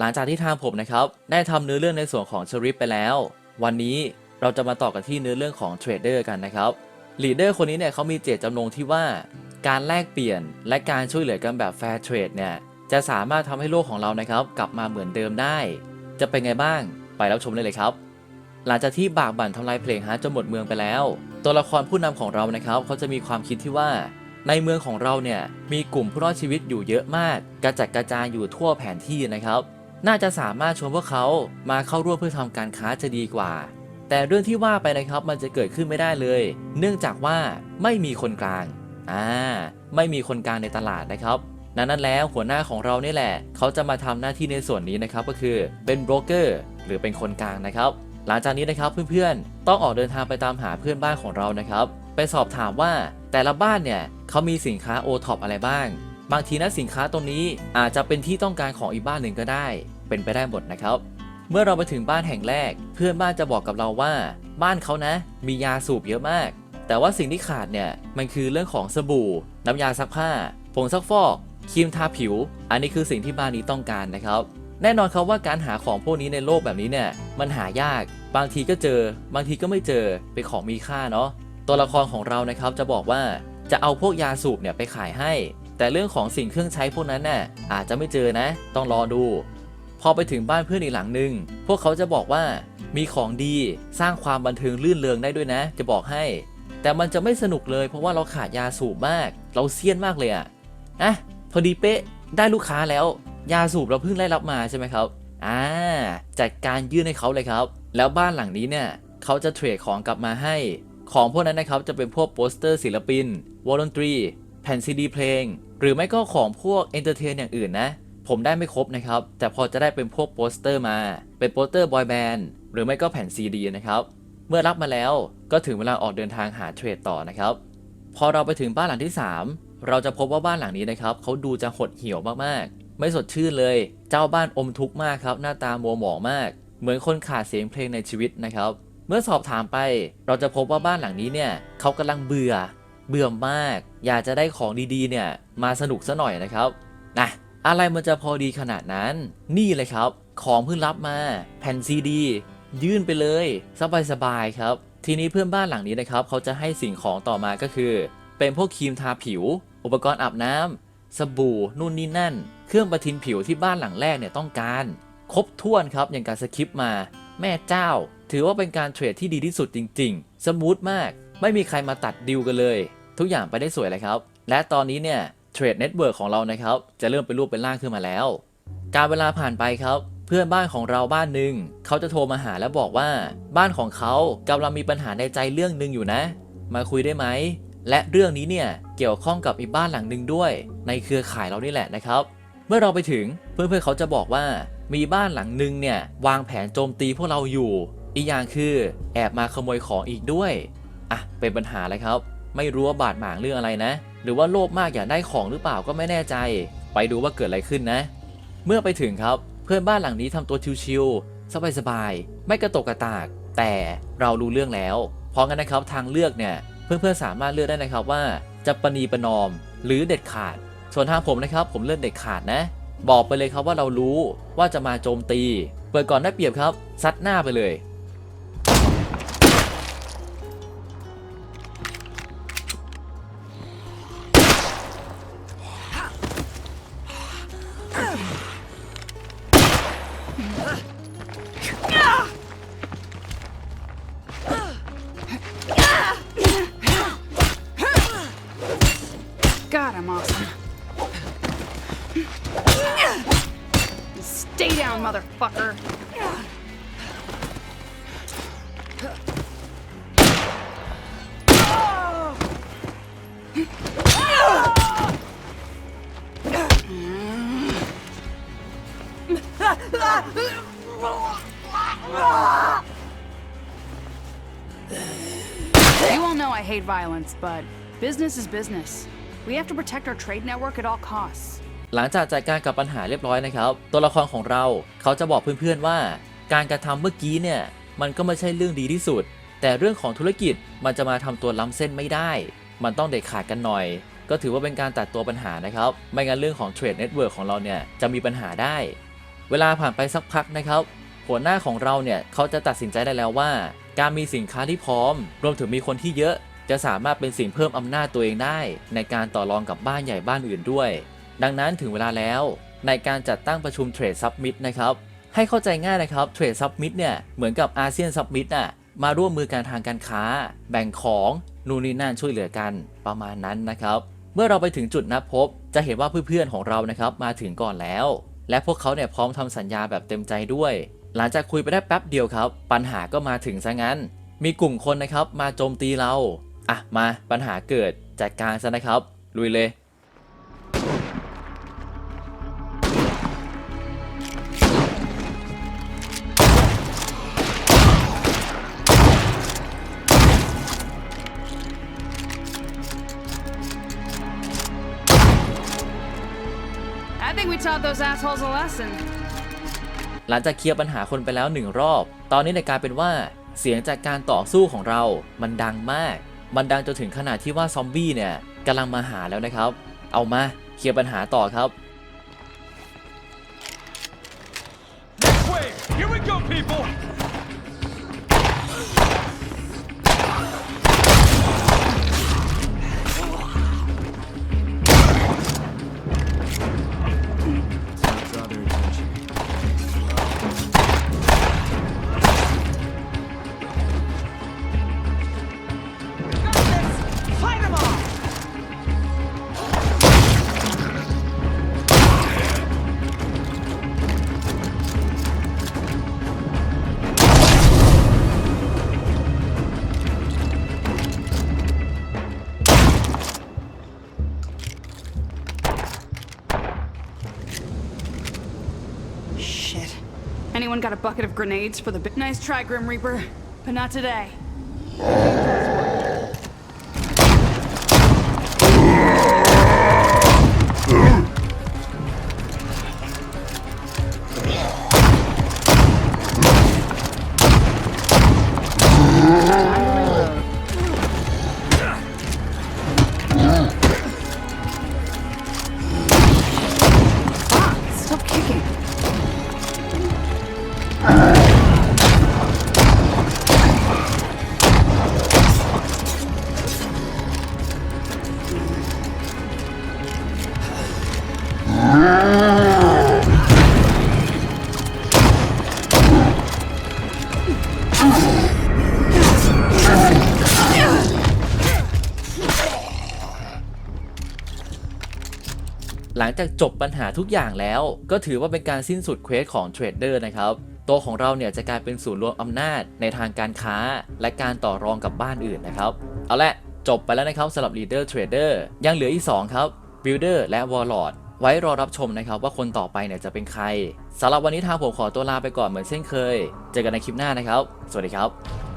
หลังจากที่ทางผมนะครับได้ทำเนื้อเรื่องในส่วนของชริปไปแล้ว วันนี้เราจะมาต่อกันที่เนื้อเรื่องของเทรดเดอร์กันนะครับลีดเดอร์คนนี้เนี่ยเขามีเจตจำนงที่ว่า การแลกเปลี่ยนและการช่วยเหลือกันแบบแฟร์เทรดเนี่ยจะสามารถทำให้โลกของเรานะครับ กลับมาเหมือนเดิมได้ จะเป็นไงบ้างไปรับชมได้เลยครับ หลังจากที่บากบั่นทำลายเพลงฮาร์จนหมดเมืองไปแล้ว ตัวละครผู้นำของเรานะครับเขาจะมีความคิดที่ว่าในเมืองของเราเนี่ยมีกลุ่มผู้รอดชีวิตอยู่เยอะมาก กระจัดกระจายอยู่ทั่วแผนที่นะครับ น่าจะสามารถชวนพวกเขามาเข้าร่วมเพื่อทำการค้าจะดีกว่า แต่เรื่องที่ว่าไปนะครับมันจะเกิดขึ้นไม่ได้เลย เนื่องจากว่าไม่มีคนกลางอ่าไม่มีคนกลางในตลาดนะครับนั้นนั้นแล้วหัวหน้าของเรานี่แหละ เขาจะมาทำหน้าที่ในส่วนนี้นะครับก็คือเป็นโบรกเกอร์หรือเป็นคนกลางนะครับ หลังจากนี้นะครับเพื่อนๆ ต้องออกเดินทางไปตามหาเพื่อนบ้านของเรานะครับ ไปสอบถามว่าแต่ละบ้านเนี่ยเขามีสินค้าโอท็อปอะไรบ้าง บางทีนะสินค้าตรงนี้อาจจะเป็นที่ต้องการของอีกบ้านหนึ่งก็ได้ เป็นไปได้หมดนะครับ เมื่อเราไปถึงบ้านแห่งแรก เพื่อนบ้านจะบอกกับเราว่า บ้านเขานะ มียาสูบเยอะมาก แต่ว่าสิ่งที่ขาดเนี่ยมันคือเรื่องของสบู่ น้ำยาซักผ้าผงซักฟอกครีมทาผิว อันนี้คือสิ่งที่บ้านนี้ต้องการนะครับ แน่นอนครับว่าการหาของพวกนี้ในโลกแบบนี้เนี่ยมันหายาก บางทีก็เจอ บางทีก็ไม่เจอเป็นของมีค่าเนาะตัวละครของเรานะครับจะบอกว่าจะเอาพวกยาสูบเนี่ยไปขายให้ แต่เรื่องของสิ่งเครื่องใช้พวกนั้นน่ะอาจจะไม่เจอนะ ต้องรอดู พอไปถึงบ้านเพื่อนอีกหลังหนึ่งพวกเขาจะบอกว่ามีของดีสร้างความบันเทิงลื่นเริงได้ด้วยนะ จะบอกให้ แต่มันจะไม่สนุกเลยเพราะว่าเราขาดยาสูบมาก เราเซียนมากเลยอะอะพอดีเป๊ะได้ลูกค้าแล้ว ยาสูบเราเพิ่งได้รับมาใช่ไหมครับอ่าจัดการยื่นให้เขาเลยครับ แล้วบ้านหลังนี้เนี่ยเขาจะเทรดของกลับมาให้ ของพวกนั้นนะครับจะเป็นพวกโปสเตอร์ศิลปินวอลดนตรี ผ่นซีดีเพลง หรือไม่ก็ของพวกเอนเตอร์เทนอย่างอื่นนะ ผมได้ไม่ครบนะครับ แต่พอจะได้เป็นพวกโปสเตอร์มา เป็นโปสเตอร์บอยแบนด์หรือไม่ก็แผ่นซีดีนะครับ เมื่อรับมาแล้วก็ถึงเวลาออกเดินทางหาเทรดต่อนะครับ พอเราไปถึงบ้านหลังที่ 3 เราจะพบว่าบ้านหลังนี้นะครับเขาดูจะหดเหี่ยวมากๆ ไม่สดชื่นเลย เจ้าบ้านอมทุกข์มากครับ หน้าตามัวหมองมาก เหมือนคนขาดเสียงเพลงในชีวิตนะครับ เมื่อสอบถามไป เราจะพบว่าบ้านหลังนี้เนี่ยเขากำลังเบื่อ เบื่อมาก อยากจะได้ของดีๆ เนี่ยมาสนุกซะหน่อยนะครับนะอะไรมันจะพอดีขนาดนั้น นี่เลยครับ ของเพิ่งรับมา แผ่นซีดี ยื่นไปเลย สบายๆครับ ทีนี้เพื่อนบ้านหลังนี้นะครับ เขาจะให้สิ่งของต่อมาก็คือ เป็นพวกครีมทาผิว อุปกรณ์อาบน้ำสบู่นู่นนี่นั่น เครื่องประทินผิวที่บ้านหลังแรกเนี่ยต้องการ ครบถ้วนครับอย่างการสคริปต์มา แม่เจ้า ถือว่าเป็นการเทรดที่ดีที่สุดจริง ๆ สมูทมาก ไม่มีใครมาตัดดิวกันเลย ทุกอย่างไปได้สวยเลยครับ และตอนนี้เนี่ยเทรดเน็ตเวิร์กของเรานะครับ จะเริ่มเป็นรูปเป็นร่างขึ้นมาแล้ว การเวลาผ่านไปครับ เพื่อนบ้านของเราบ้านหนึ่งเขาจะโทรมาหาแล้วบอกว่า บ้านของเขากำลังมีปัญหาในใจเรื่องหนึ่งอยู่นะ มาคุยได้ไหมและเรื่องนี้เนี่ยเกี่ยวข้องกับอีกบ้านหลังหนึ่งด้วย ในเครือข่ายเรานี่แหละนะครับ เมื่อเราไปถึงเพื่อนๆเขาจะบอกว่า มีบ้านหลังหนึ่งเนี่ยวางแผนโจมตีพวกเราอยู่ อีกอย่างคือ แอบมาขโมยของอีกด้วย อะเป็นปัญหาเลยครับ ไม่รู้ว่าบาดหมางเรื่องอะไรนะ หรือว่าโลภมากอยากได้ของหรือเปล่าก็ไม่แน่ใจ ไปดูว่าเกิดอะไรขึ้นนะ เมื่อไปถึงครับเพื่อนบ้านหลังนี้ทำตัวชิวๆสบายๆไม่กระตกกระตาก แต่เรารู้เรื่องแล้ว เพราะงั้นนะครับทางเลือกเนี่ยเพื่อนๆสามารถเลือกได้นะครับว่าจะประนีประนอมหรือเด็ดขาด ส่วนทางผมนะครับ ผมเลือกเด็ดขาดนะ บอกไปเลยครับว่าเรารู้ว่าจะมาโจมตี เปิดก่อนได้เปรียบครับซัดหน้าไปเลย down, motherfucker. You all know I hate violence, but business is business. We have to protect our trade network at all costs. หลังจากจัดการกับปัญหาเรียบร้อยนะครับ ตัวละครของเราเขาจะบอกเพื่อนๆว่า การกระทำเมื่อกี้เนี่ยมันก็ไม่ใช่เรื่องดีที่สุด แต่เรื่องของธุรกิจมันจะมาทำตัวล้ำเส้นไม่ได้ มันต้องเด็ดขาดกันหน่อย ก็ถือว่าเป็นการตัดตัวปัญหานะครับ ไม่งั้นเรื่องของเทรดเน็ตเวิร์กของเราเนี่ยจะมีปัญหาได้ เวลาผ่านไปสักพักนะครับ หัวหน้าของเราเนี่ยเขาจะตัดสินใจได้แล้วว่า การมีสินค้าที่พร้อม รวมถึงมีคนที่เยอะ จะสามารถเป็นสิ่งเพิ่มอำนาจตัวเองได้ ในการต่อรองกับบ้านใหญ่บ้านอื่นด้วย ดังนั้นถึงเวลาแล้วในการจัดตั้งประชุมเทรดซับมิตนะครับ ให้เข้าใจง่ายนะครับเทรดซับมิตเนี่ยเหมือนกับอาเซียนซับมิตอะมาร่วมมือกันทางการค้า แบ่งของนู่นนี่นั่นช่วยเหลือกันประมาณนั้นนะครับ เมื่อเราไปถึงจุดนัดพบ จะเห็นว่าเพื่อนๆของเรานะครับมาถึงก่อนแล้ว และพวกเขาเนี่ยพร้อมทำสัญญาแบบเต็มใจด้วย หลังจากคุยไปได้แป๊บเดียวครับ ปัญหาก็มาถึงซะงั้น มีกลุ่มคนนะครับมาโจมตีเราอะมาปัญหาเกิดจัดการซะนะครับลุยเลย taught those assholes a lesson. หลังจากเคลียร์ปัญหาคนไปแล้วหนึ่งรอบ ตอนนี้ในยกลารเป็นว่า เสียงจากการต่อสู้ของเรา มันดังมาก มันดังจนถึงขนาดที่ว่าซอมบี้เนี่ยกำลังมาหาแล้วนะครับ เอามาเคลียร์ปัญหาต่อครับ Next wave! Here we go, people! Anyone got a bucket of grenades for the Nice try, Grim Reaper, but not today. หลังจากจบปัญหาทุกอย่างแล้ว ก็ถือว่าเป็นการสิ้นสุดเควสของเทรดเดอร์นะครับตัวของเราเนี่ยจะกลายเป็นศูนย์รวมอำนาจในทางการค้า และการต่อรองกับบ้านอื่นนะครับ เอาละจบไปแล้วนะครับสำหรับ Leader Trader ยังเหลืออีก 2 ครับ Builder และ Warlord ไว้รอรับชมนะครับว่าคนต่อไปเนี่ยจะเป็นใครสำหรับวันนี้ทางผมขอตัวลาไปก่อนเหมือนเช่นเคย เจอกันในคลิปหน้านะครับ สวัสดีครับ